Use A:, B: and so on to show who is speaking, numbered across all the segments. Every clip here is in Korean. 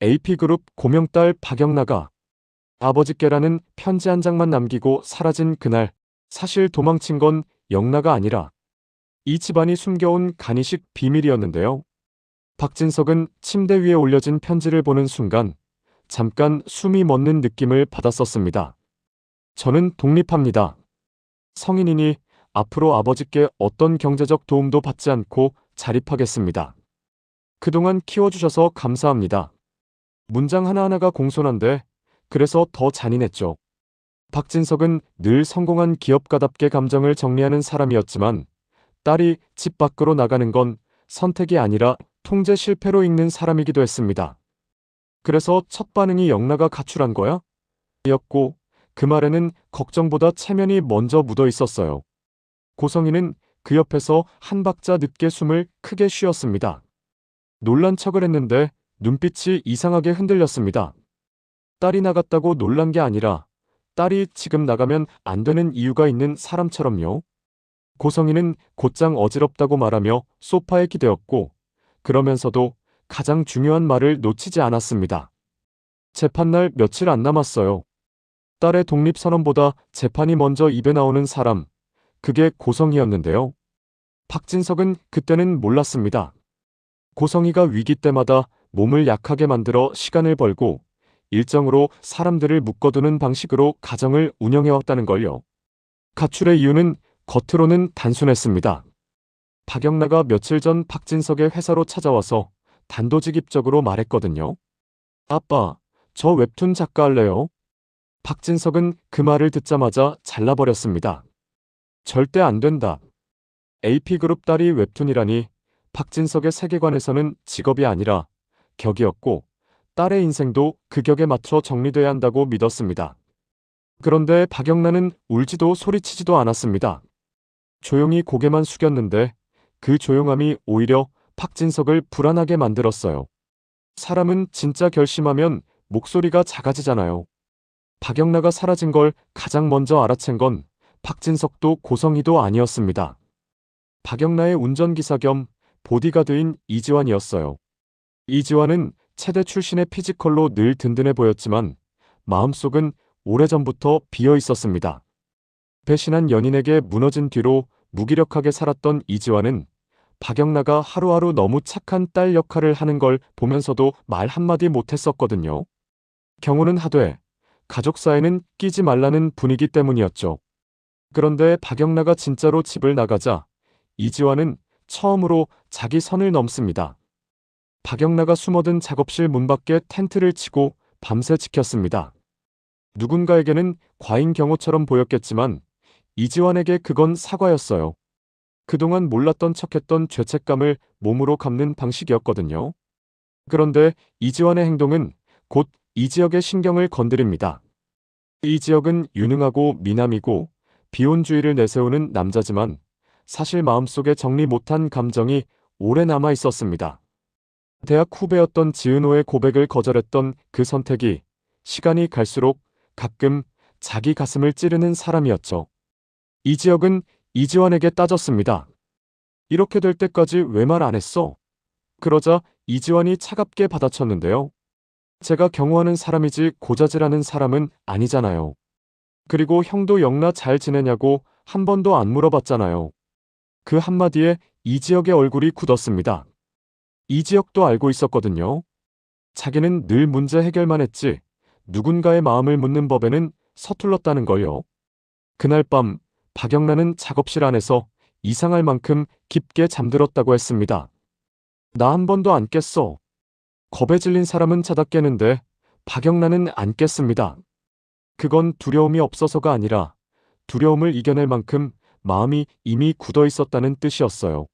A: AP그룹 고명딸 박영나가 아버지께라는 편지 한 장만 남기고 사라진 그날 사실 도망친 건 영나가 아니라 이 집안이 숨겨온 간이식 비밀이었는데요. 박진석은 침대 위에 올려진 편지를 보는 순간 잠깐 숨이 멎는 느낌을 받았었습니다. 저는 독립합니다. 성인이니 앞으로 아버지께 어떤 경제적 도움도 받지 않고 자립하겠습니다. 그동안 키워주셔서 감사합니다. 문장 하나하나가 공손한데 그래서 더 잔인했죠. 박진석은 늘 성공한 기업가답게 감정을 정리하는 사람이었지만 딸이 집 밖으로 나가는 건 선택이 아니라 통제 실패로 읽는 사람이기도 했습니다. 그래서 첫 반응이 영나가 가출한 거야? 였고 그 말에는 걱정보다 체면이 먼저 묻어 있었어요. 고성이는 그 옆에서 한 박자 늦게 숨을 크게 쉬었습니다. 놀란 척을 했는데 눈빛이 이상하게 흔들렸습니다. 딸이 나갔다고 놀란 게 아니라 딸이 지금 나가면 안 되는 이유가 있는 사람처럼요. 고성이는 곧장 어지럽다고 말하며 소파에 기대었고 그러면서도 가장 중요한 말을 놓치지 않았습니다. 재판날 며칠 안 남았어요. 딸의 독립선언보다 재판이 먼저 입에 나오는 사람, 그게 고성이었는데요. 박진석은 그때는 몰랐습니다. 고성이가 위기 때마다 몸을 약하게 만들어 시간을 벌고 일정으로 사람들을 묶어두는 방식으로 가정을 운영해왔다는 걸요. 가출의 이유는 겉으로는 단순했습니다. 박영나가 며칠 전 박진석의 회사로 찾아와서 단도직입적으로 말했거든요. 아빠, 저 웹툰 작가 할래요. 박진석은 그 말을 듣자마자 잘라버렸습니다. 절대 안 된다. AP그룹 딸이 웹툰이라니 박진석의 세계관에서는 직업이 아니라 격이었고 딸의 인생도 그 격에 맞춰 정리돼야 한다고 믿었습니다. 그런데 박영란은 울지도 소리치지도 않았습니다. 조용히 고개만 숙였는데 그 조용함이 오히려 박진석을 불안하게 만들었어요. 사람은 진짜 결심하면 목소리가 작아지잖아요. 박영나가 사라진 걸 가장 먼저 알아챈 건 박진석도 고성이도 아니었습니다. 박영나의 운전기사 겸 보디가드인 이지환이었어요. 이지환은 체대 출신의 피지컬로 늘 든든해 보였지만 마음속은 오래전부터 비어 있었습니다. 배신한 연인에게 무너진 뒤로 무기력하게 살았던 이지환은 박영나가 하루하루 너무 착한 딸 역할을 하는 걸 보면서도 말 한마디 못했었거든요. 경우는 하되 가족 사이는 끼지 말라는 분위기 때문이었죠. 그런데 박영나가 진짜로 집을 나가자 이지환은 처음으로 자기 선을 넘습니다. 박영나가 숨어든 작업실 문 밖에 텐트를 치고 밤새 지켰습니다. 누군가에게는 과잉 경호처럼 보였겠지만 이지환에게 그건 사과였어요. 그동안 몰랐던 척했던 죄책감을 몸으로 감는 방식이었거든요. 그런데 이지환의 행동은 곧 이 지역의 신경을 건드립니다. 이 지역은 유능하고 미남이고 비혼주의를 내세우는 남자지만 사실 마음속에 정리 못한 감정이 오래 남아 있었습니다. 대학 후배였던 지은호의 고백을 거절했던 그 선택이 시간이 갈수록 가끔 자기 가슴을 찌르는 사람이었죠. 이 지역은 이지환에게 따졌습니다. 이렇게 될 때까지 왜 말 안 했어? 그러자 이지환이 차갑게 받아쳤는데요. 제가 경호하는 사람이지 고자질하는 사람은 아니잖아요. 그리고 형도 영나 잘 지내냐고 한 번도 안 물어봤잖아요. 그 한마디에 이지혁의 얼굴이 굳었습니다. 이지혁도 알고 있었거든요. 자기는 늘 문제 해결만 했지 누군가의 마음을 묻는 법에는 서툴렀다는 걸요. 그날 밤 박영란은 작업실 안에서 이상할 만큼 깊게 잠들었다고 했습니다. 나 한 번도 안 깼어. 겁에 질린 사람은 자다 깨는데 박영란은 안 깼습니다. 그건 두려움이 없어서가 아니라 두려움을 이겨낼 만큼 마음이 이미 굳어 있었다는 뜻이었어요.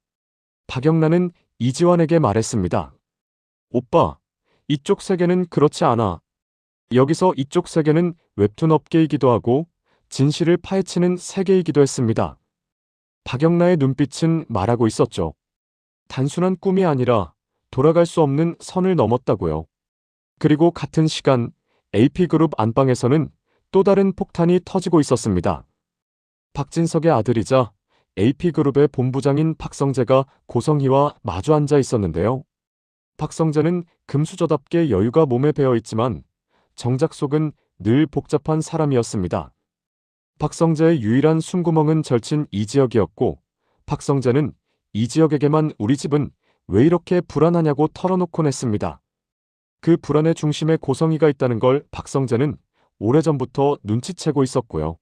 A: 박영란은 이지환에게 말했습니다. 오빠, 이쪽 세계는 그렇지 않아. 여기서 이쪽 세계는 웹툰 업계이기도 하고 진실을 파헤치는 세계이기도 했습니다. 박영란의 눈빛은 말하고 있었죠. 단순한 꿈이 아니라 돌아갈 수 없는 선을 넘었다고요. 그리고 같은 시간 AP그룹 안방에서는 또 다른 폭탄이 터지고 있었습니다. 박진석의 아들이자 AP그룹의 본부장인 박성재가 고성희와 마주 앉아 있었는데요. 박성재는 금수저답게 여유가 몸에 배어 있지만 정작 속은 늘 복잡한 사람이었습니다. 박성재의 유일한 숨구멍은 절친 이지혁이었고 박성재는 이지혁에게만 우리 집은 왜 이렇게 불안하냐고 털어놓곤 했습니다. 그 불안의 중심에 고성이가 있다는 걸 박성재는 오래전부터 눈치채고 있었고요.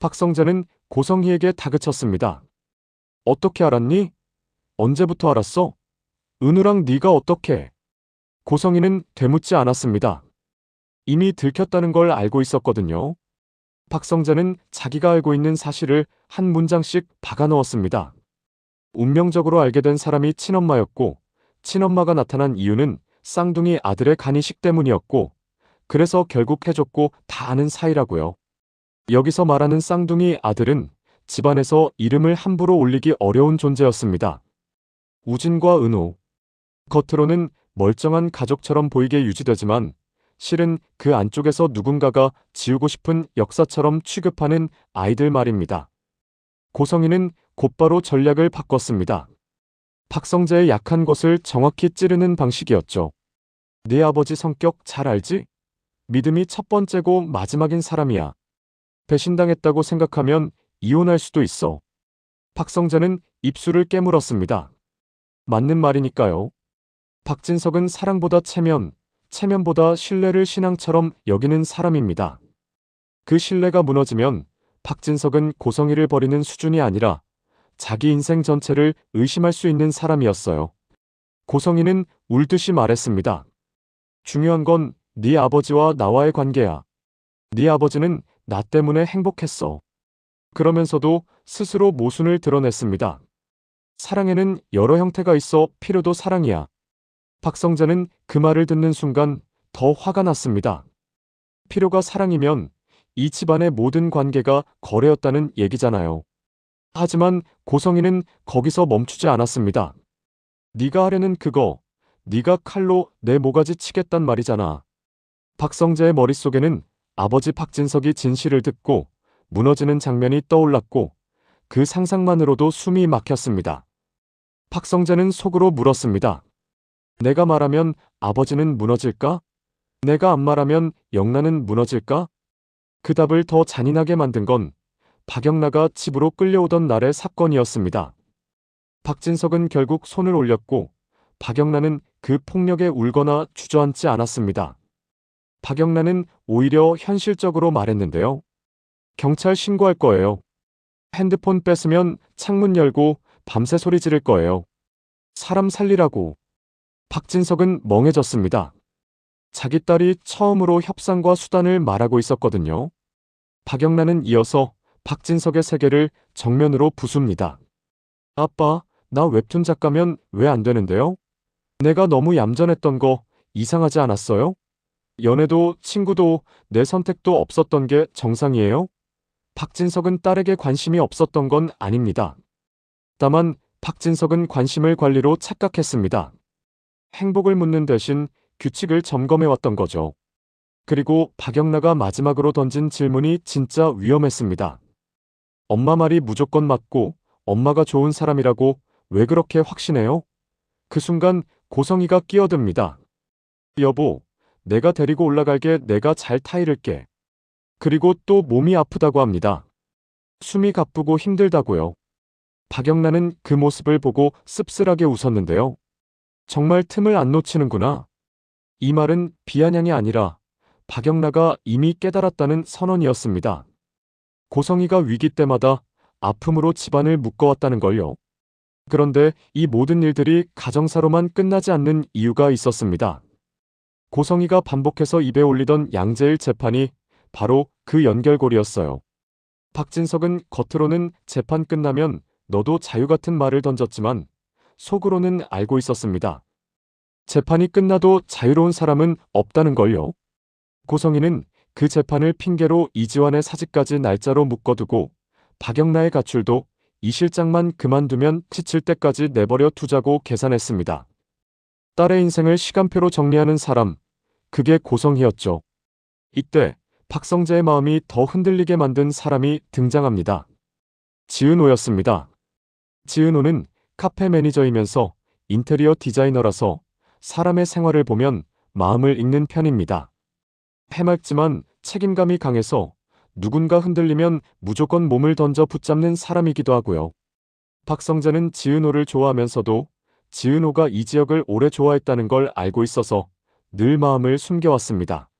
A: 박성재는 고성희에게 다그쳤습니다. 어떻게 알았니? 언제부터 알았어? 은우랑 네가 어떻게? 고성희는 되묻지 않았습니다. 이미 들켰다는 걸 알고 있었거든요. 박성재는 자기가 알고 있는 사실을 한 문장씩 박아 넣었습니다. 운명적으로 알게 된 사람이 친엄마였고, 친엄마가 나타난 이유는 쌍둥이 아들의 간이식 때문이었고, 그래서 결국 해줬고 다 아는 사이라고요. 여기서 말하는 쌍둥이 아들은 집안에서 이름을 함부로 올리기 어려운 존재였습니다. 우진과 은호. 겉으로는 멀쩡한 가족처럼 보이게 유지되지만 실은 그 안쪽에서 누군가가 지우고 싶은 역사처럼 취급하는 아이들 말입니다. 고성희는 곧바로 전략을 바꿨습니다. 박성재의 약한 곳을 정확히 찌르는 방식이었죠. 네 아버지 성격 잘 알지? 믿음이 첫 번째고 마지막인 사람이야. 배신당했다고 생각하면 이혼할 수도 있어. 박성재는 입술을 깨물었습니다. 맞는 말이니까요. 박진석은 사랑보다 체면, 체면보다 신뢰를 신앙처럼 여기는 사람입니다. 그 신뢰가 무너지면 박진석은 고성희를 버리는 수준이 아니라 자기 인생 전체를 의심할 수 있는 사람이었어요. 고성희는 울듯이 말했습니다. 중요한 건 네 아버지와 나와의 관계야. 네 아버지는 나 때문에 행복했어. 그러면서도 스스로 모순을 드러냈습니다. 사랑에는 여러 형태가 있어 필요도 사랑이야. 박성재는 그 말을 듣는 순간 더 화가 났습니다. 필요가 사랑이면 이 집안의 모든 관계가 거래였다는 얘기잖아요. 하지만 고성희는 거기서 멈추지 않았습니다. 네가 하려는 그거, 네가 칼로 내 모가지 치겠단 말이잖아. 박성재의 머릿속에는 아버지 박진석이 진실을 듣고 무너지는 장면이 떠올랐고 그 상상만으로도 숨이 막혔습니다. 박성재는 속으로 물었습니다. 내가 말하면 아버지는 무너질까? 내가 안 말하면 영란은 무너질까? 그 답을 더 잔인하게 만든 건 박영나가 집으로 끌려오던 날의 사건이었습니다. 박진석은 결국 손을 올렸고 박영란은 그 폭력에 울거나 주저앉지 않았습니다. 박영란은 오히려 현실적으로 말했는데요. 경찰 신고할 거예요. 핸드폰 뺏으면 창문 열고 밤새 소리 지를 거예요. 사람 살리라고. 박진석은 멍해졌습니다. 자기 딸이 처음으로 협상과 수단을 말하고 있었거든요. 박영란은 이어서 박진석의 세계를 정면으로 부숩니다. 아빠, 나 웹툰 작가면 왜 안 되는데요? 내가 너무 얌전했던 거 이상하지 않았어요? 연애도 친구도 내 선택도 없었던 게 정상이에요? 박진석은 딸에게 관심이 없었던 건 아닙니다. 다만 박진석은 관심을 관리로 착각했습니다. 행복을 묻는 대신 규칙을 점검해왔던 거죠. 그리고 박영나가 마지막으로 던진 질문이 진짜 위험했습니다. 엄마 말이 무조건 맞고 엄마가 좋은 사람이라고 왜 그렇게 확신해요? 그 순간 고성이가 끼어듭니다. 여보, 내가 데리고 올라갈게 내가 잘 타이를 게. 그리고 또 몸이 아프다고 합니다. 숨이 가쁘고 힘들다고요. 박영란은 그 모습을 보고 씁쓸하게 웃었는데요. 정말 틈을 안 놓치는구나. 이 말은 비아냥이 아니라 박영나가 이미 깨달았다는 선언이었습니다. 고성이가 위기 때마다 아픔으로 집안을 묶어왔다는 걸요. 그런데 이 모든 일들이 가정사로만 끝나지 않는 이유가 있었습니다. 고성이가 반복해서 입에 올리던 양재일 재판이 바로 그 연결고리였어요. 박진석은 겉으로는 재판 끝나면 너도 자유 같은 말을 던졌지만 속으로는 알고 있었습니다. 재판이 끝나도 자유로운 사람은 없다는 걸요. 고성이는 그 재판을 핑계로 이지환의 사직까지 날짜로 묶어두고 박영나의 가출도 이 실장만 그만두면 지칠 때까지 내버려 두자고 계산했습니다. 딸의 인생을 시간표로 정리하는 사람, 그게 고성희였죠. 이때 박성재의 마음이 더 흔들리게 만든 사람이 등장합니다. 지은호였습니다. 지은호는 카페 매니저이면서 인테리어 디자이너라서 사람의 생활을 보면 마음을 읽는 편입니다. 해맑지만 책임감이 강해서 누군가 흔들리면 무조건 몸을 던져 붙잡는 사람이기도 하고요. 박성재는 지은호를 좋아하면서도 지은호가 이 지역을 오래 좋아했다는 걸 알고 있어서 늘 마음을 숨겨왔습니다.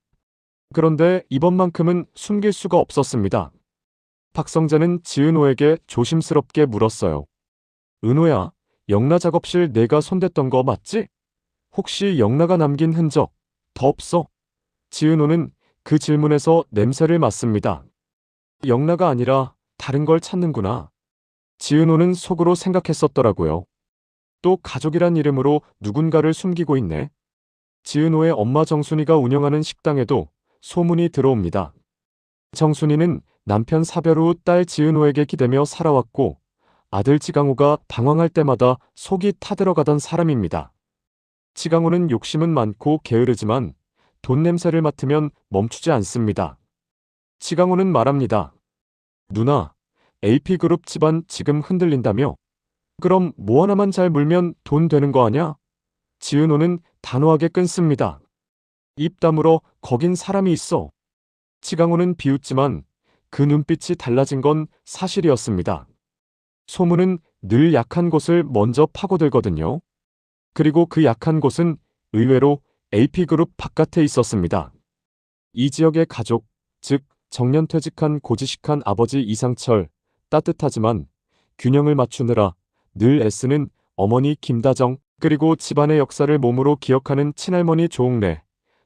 A: 그런데 이번만큼은 숨길 수가 없었습니다. 박성재는 지은호에게 조심스럽게 물었어요. 은호야, 영라 작업실 내가 손댔던 거 맞지? 혹시 영라가 남긴 흔적 더 없어? 지은호는 그 질문에서 냄새를 맡습니다. 영라가 아니라 다른 걸 찾는구나. 지은호는 속으로 생각했었더라고요. 또 가족이란 이름으로 누군가를 숨기고 있네. 지은호의 엄마 정순이가 운영하는 식당에도 소문이 들어옵니다. 정순이는 남편 사별 후 딸 지은호에게 기대며 살아왔고 아들 지강호가 방황할 때마다 속이 타들어가던 사람입니다. 지강호는 욕심은 많고 게으르지만 돈 냄새를 맡으면 멈추지 않습니다. 지강호는 말합니다. 누나, AP그룹 집안 지금 흔들린다며? 그럼 뭐 하나만 잘 물면 돈 되는 거 아냐? 지은호는 단호하게 끊습니다. 입 다물어 거긴 사람이 있어. 지강호는 비웃지만 그 눈빛이 달라진 건 사실이었습니다. 소문은 늘 약한 곳을 먼저 파고들거든요. 그리고 그 약한 곳은 의외로 AP그룹 바깥에 있었습니다. 이 지역의 가족, 즉 정년퇴직한 고지식한 아버지 이상철, 따뜻하지만 균형을 맞추느라 늘 애쓰는 어머니 김다정, 그리고 집안의 역사를 몸으로 기억하는 친할머니 조옥래,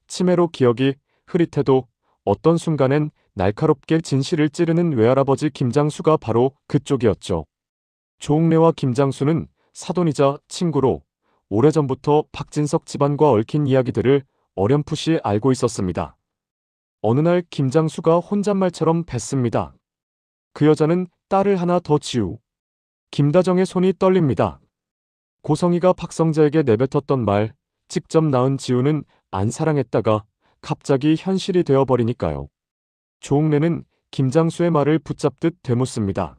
A: 치매로 기억이 흐릿해도 어떤 순간엔 날카롭게 진실을 찌르는 외할아버지 김장수가 바로 그쪽이었죠. 조옥래와 김장수는 사돈이자 친구로 오래전부터 박진석 집안과 얽힌 이야기들을 어렴풋이 알고 있었습니다. 어느 날 김장수가 혼잣말처럼 뱉습니다. 그 여자는 딸을 하나 더 지우. 김다정의 손이 떨립니다. 고성이가 박성재에게 내뱉었던 말, 직접 낳은 지우는 안 사랑했다가 갑자기 현실이 되어버리니까요. 조옥래는 김장수의 말을 붙잡듯 되묻습니다.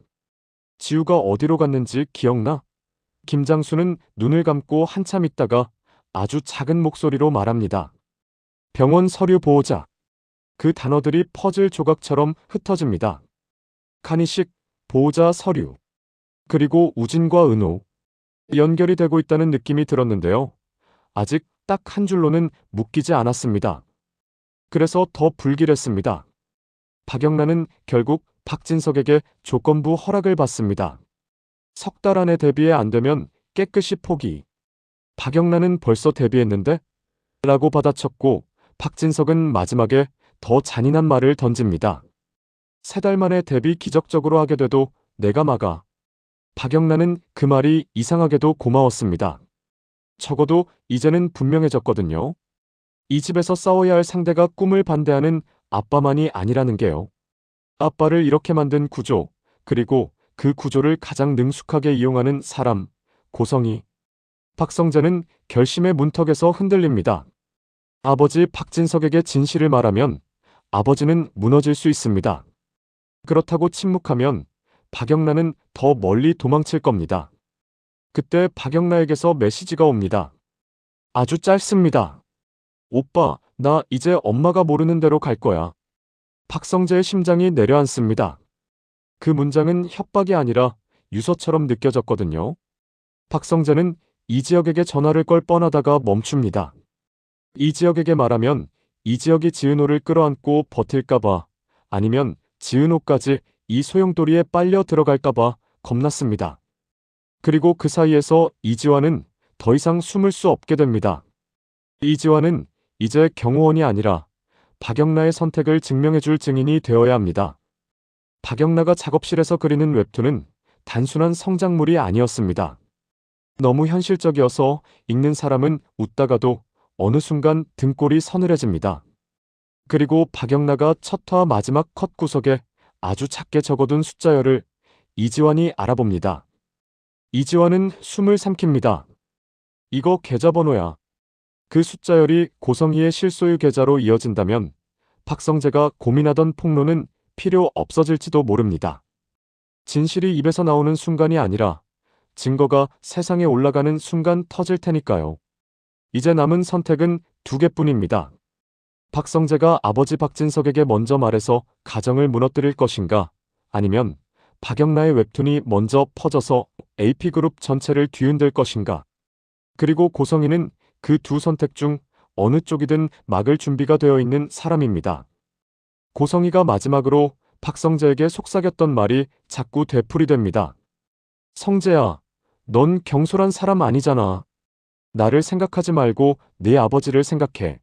A: 지우가 어디로 갔는지 기억나? 김장수는 눈을 감고 한참 있다가 아주 작은 목소리로 말합니다. 병원 서류 보호자. 그 단어들이 퍼즐 조각처럼 흩어집니다. 간이식, 보호자 서류. 그리고 우진과 은호. 연결이 되고 있다는 느낌이 들었는데요. 아직 딱 한 줄로는 묶이지 않았습니다. 그래서 더 불길했습니다. 박영란은 결국 박진석에게 조건부 허락을 받습니다. 석 달 안에 데뷔에 안 되면 깨끗이 포기. 박영란은 벌써 데뷔했는데? 라고 받아쳤고 박진석은 마지막에 더 잔인한 말을 던집니다. 세 달 만에 데뷔 기적적으로 하게 돼도 내가 막아. 박영란은 그 말이 이상하게도 고마웠습니다. 적어도 이제는 분명해졌거든요. 이 집에서 싸워야 할 상대가 꿈을 반대하는 아빠만이 아니라는 게요. 아빠를 이렇게 만든 구조, 그리고 그 구조를 가장 능숙하게 이용하는 사람, 고성이. 박성재는 결심의 문턱에서 흔들립니다. 아버지 박진석에게 진실을 말하면 아버지는 무너질 수 있습니다. 그렇다고 침묵하면 박영란은 더 멀리 도망칠 겁니다. 그때 박영란에게서 메시지가 옵니다. 아주 짧습니다. 오빠, 나 이제 엄마가 모르는 대로 갈 거야. 박성재의 심장이 내려앉습니다. 그 문장은 협박이 아니라 유서처럼 느껴졌거든요. 박성재는 이지역에게 전화를 걸 뻔하다가 멈춥니다. 이지역에게 말하면 이지역이 지은호를 끌어안고 버틸까봐 아니면 지은호까지 이 소용돌이에 빨려 들어갈까봐 겁났습니다. 그리고 그 사이에서 이지환은 더 이상 숨을 수 없게 됩니다. 이지환은 이제 경호원이 아니라 박영나의 선택을 증명해줄 증인이 되어야 합니다. 박영나가 작업실에서 그리는 웹툰은 단순한 성장물이 아니었습니다. 너무 현실적이어서 읽는 사람은 웃다가도 어느 순간 등골이 서늘해집니다. 그리고 박영나가 첫 화 마지막 컷 구석에 아주 작게 적어둔 숫자열을 이지환이 알아봅니다. 이지환은 숨을 삼킵니다. 이거 계좌번호야. 그 숫자열이 고성희의 실소유 계좌로 이어진다면 박성재가 고민하던 폭로는 필요 없어질지도 모릅니다. 진실이 입에서 나오는 순간이 아니라 증거가 세상에 올라가는 순간 터질 테니까요. 이제 남은 선택은 두 개뿐입니다. 박성재가 아버지 박진석에게 먼저 말해서 가정을 무너뜨릴 것인가, 아니면 박영나의 웹툰이 먼저 퍼져서 AP그룹 전체를 뒤흔들 것인가. 그리고 고성희는 그 두 선택 중 어느 쪽이든 막을 준비가 되어 있는 사람입니다. 고성희가 마지막으로 박성재에게 속삭였던 말이 자꾸 되풀이됩니다. 성재야, 넌 경솔한 사람 아니잖아. 나를 생각하지 말고 네 아버지를 생각해.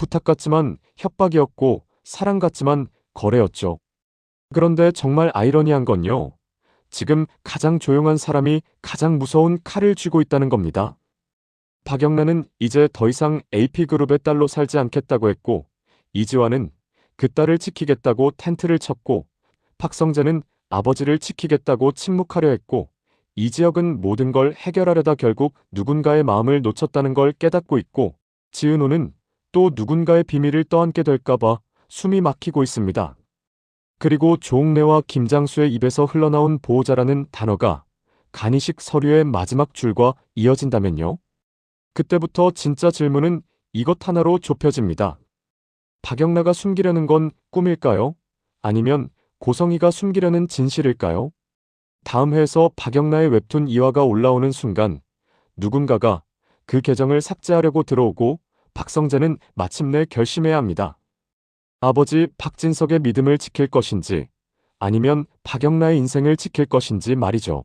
A: 부탁 같지만 협박이었고 사랑 같지만 거래였죠. 그런데 정말 아이러니한 건요. 지금 가장 조용한 사람이 가장 무서운 칼을 쥐고 있다는 겁니다. 박영란은 이제 더 이상 AP그룹의 딸로 살지 않겠다고 했고, 이지환은 그 딸을 지키겠다고 텐트를 쳤고, 박성재는 아버지를 지키겠다고 침묵하려 했고, 이지혁은 모든 걸 해결하려다 결국 누군가의 마음을 놓쳤다는 걸 깨닫고 있고, 지은호는 또 누군가의 비밀을 떠안게 될까봐 숨이 막히고 있습니다. 그리고 조옥래와 김장수의 입에서 흘러나온 보호자라는 단어가 간이식 서류의 마지막 줄과 이어진다면요? 그때부터 진짜 질문은 이것 하나로 좁혀집니다. 박영나가 숨기려는 건 꿈일까요? 아니면 고성희가 숨기려는 진실일까요? 다음 회에서 박영나의 웹툰 2화가 올라오는 순간 누군가가 그 계정을 삭제하려고 들어오고 박성재는 마침내 결심해야 합니다. 아버지 박진석의 믿음을 지킬 것인지 아니면 박영나의 인생을 지킬 것인지 말이죠.